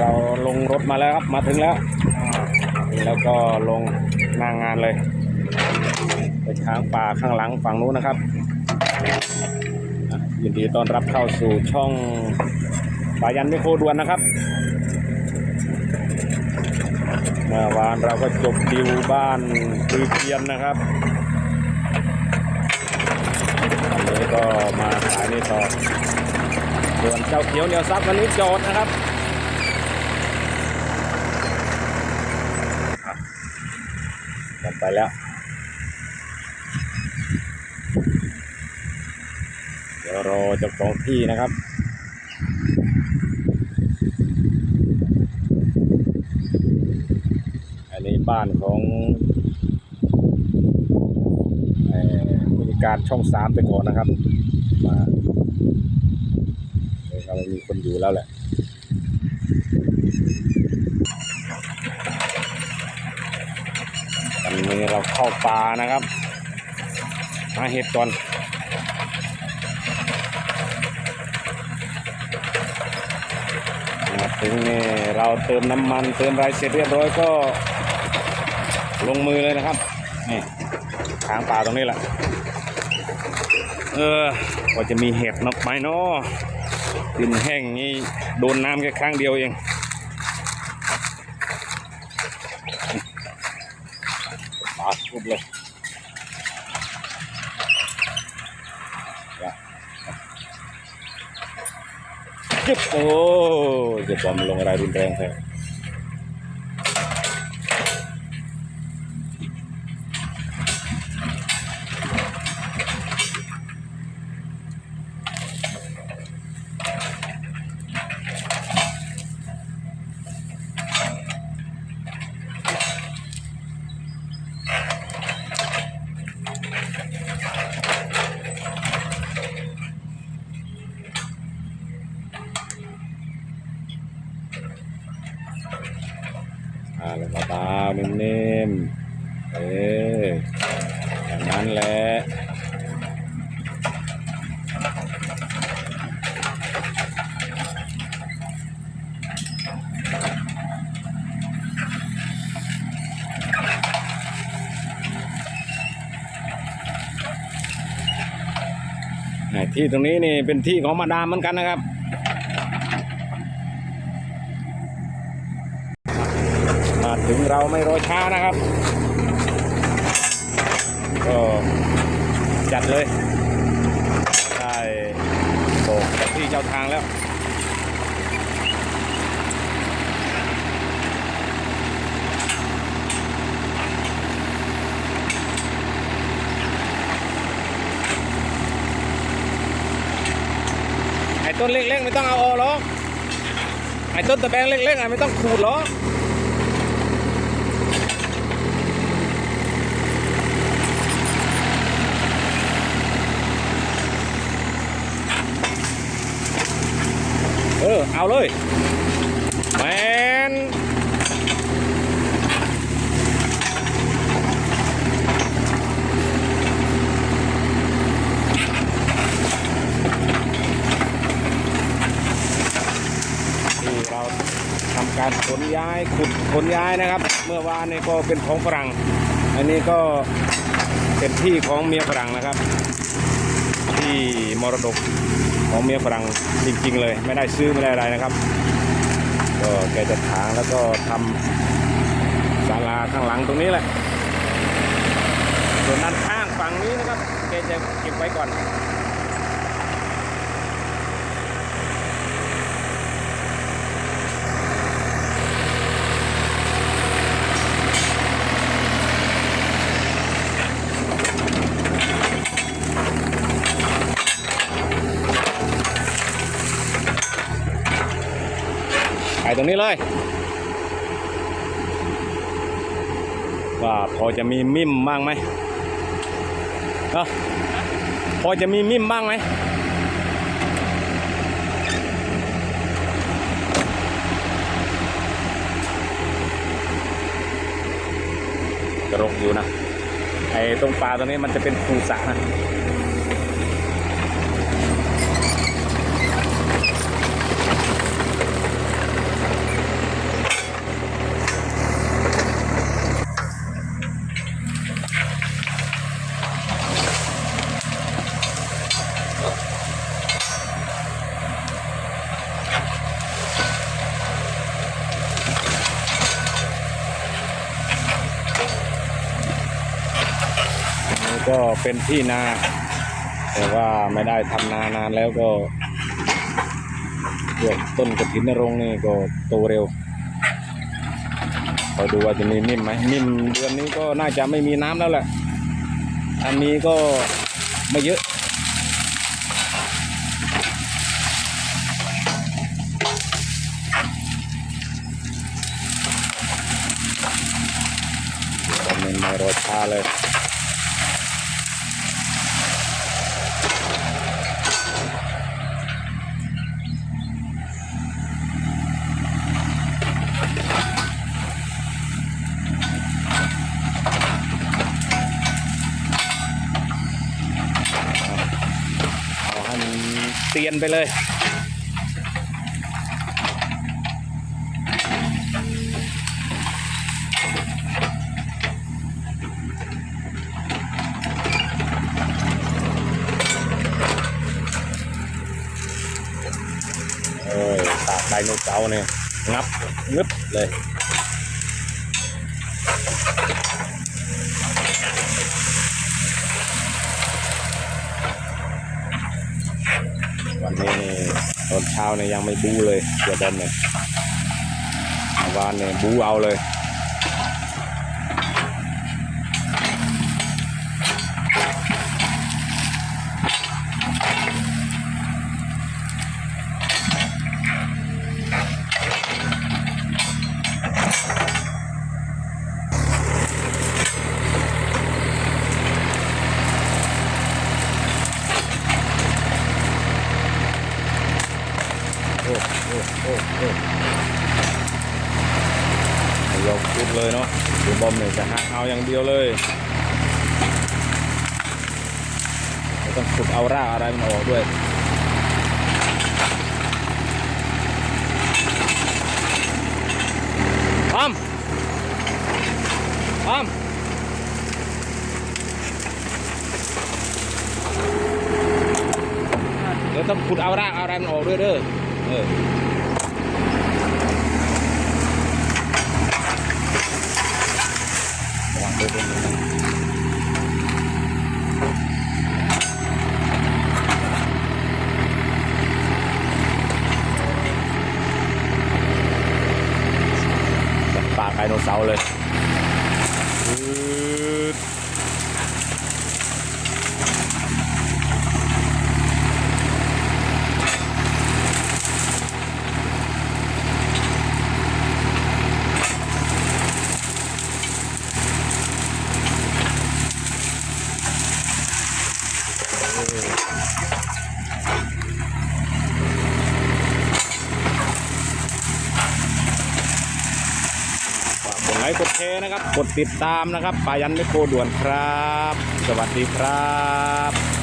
เราลงรถมาแล้วครับ มาถึงแล้ว แล้วก็ลงหน้างงานเลยไปช้างป่าข้างหลังฝั่งนู้นนะครับ ยินดีต้อนรับเข้าสู่ช่องปายันไม่โคด่วนนะครับ เมื่อวานเราก็จบดิวบ้านคือเพียนนะครับวันนี้ก็มาขายนี่ต่อส่วนเจ้าเขียวเหนียวซับวันนี้จอดนะครับอะกลับ ไปแล้ว เดี๋ยวรอเจ้าของที่นะครับอันนี้บ้านของเอ่อผู้จัดการช่องสามไปก่อนนะครับ มาเดี๋ยวเรามีคนอยู่แล้วแหละ อนนี้เราเข้าป่านะครับหาเห็ดก่อนมาถึงนี่เราเติมน้ำมันเติมอะไรเสร็จเรียบร้อยก็ ลงมือเลยนะครับนี่ทางป่าตรงนี้แหละเออว่าจะมีเห็ดนับไหมเนาะดินแห้งนี่โดนน้ำแค่ครั้งเดียวเอง ปาดทุบเลย ลงอะไรรุนแรงแท้อ่าลงมาเบาๆนิ่มๆเอออย่างนั้นแหละที่ตรงนี้นี่เป็นที่ของมาดามเหมือนกันนะครับ มาถึงเราไม่รอช้านะครับ ก็จัดเลย ได้บอกกับที่เจ้าทางแล้วไอ้ต้นเล็กๆไม่ต้องเอาออกหรอกไอ้ต้นตะแบงเล็กๆอะไม่ต้องขูดหรอก ออเอาเลยแมนนี่เราทำการขนย้ายขุดขนย้ายนะครับ เมื่อวานนี้ก็เป็นของฝรั่ง อันนี้ก็เป็นที่ของเมียฝรั่งนะครับ ที่มรดก ของเมียฝรั่งจริงๆเลย ไม่ได้ซื้อไม่ได้อะไรนะครับ ก็แกจะถางแล้วก็ทำศาลาข้างหลังตรงนี้แหละ ส่วนด้านข้างฝั่งนี้นะครับแกจะเก็บไว้ก่อน รงนี้เลยว่าพอจะมีมิมบ้างไหมนะพอจะมีมิมบ้างไหมกระรกอยู่นะไอ้ตรงปลาตรงนี้มันจะเป็นคูสระนะ ก็เป็นที่นา แต่ว่าไม่ได้ทำนานานแล้วก็พวกต้นกระถินนรงนี่ก็โตเร็วคอยดูว่าจะมีนิ่มไหมนิ่มเดือนนี้ก็น่าจะไม่มีน้ำแล้วแหละถ้ามีก็ไม่เยอะตอนนี้ไม่รอช้าเลย เอาให้มันเตี ยนไปเลยเอ้ยตากไดโนเสาร์เนี่ยงับงึบเลย วันนี้นี่ ตอนเช้าเนี่ยยังไม่บูเลยเสือบอมเนี่ยเมื่อวานเนี่ยบูเอาเลย โอ้โอ้โอ้ยกชุดเลยเนาะเดี๋ยวบอมเนี่ยจะหักเอาอย่างเดียวเลยต้องขุดเอารากอะไรมันออกด้วยพร้อมพร้อมเดี๋ยวต้องขุดเอารากเอาอะไรมันออกด้วยเด้อเออระวังด้วยด้วยนะจับ ปากไดโนเสาร์เลยอืด ฝากกดไล ค์กดแชร์นะครับ กดติดตามนะครับปายันไม่โกด่วนครับ สวัสดีครับ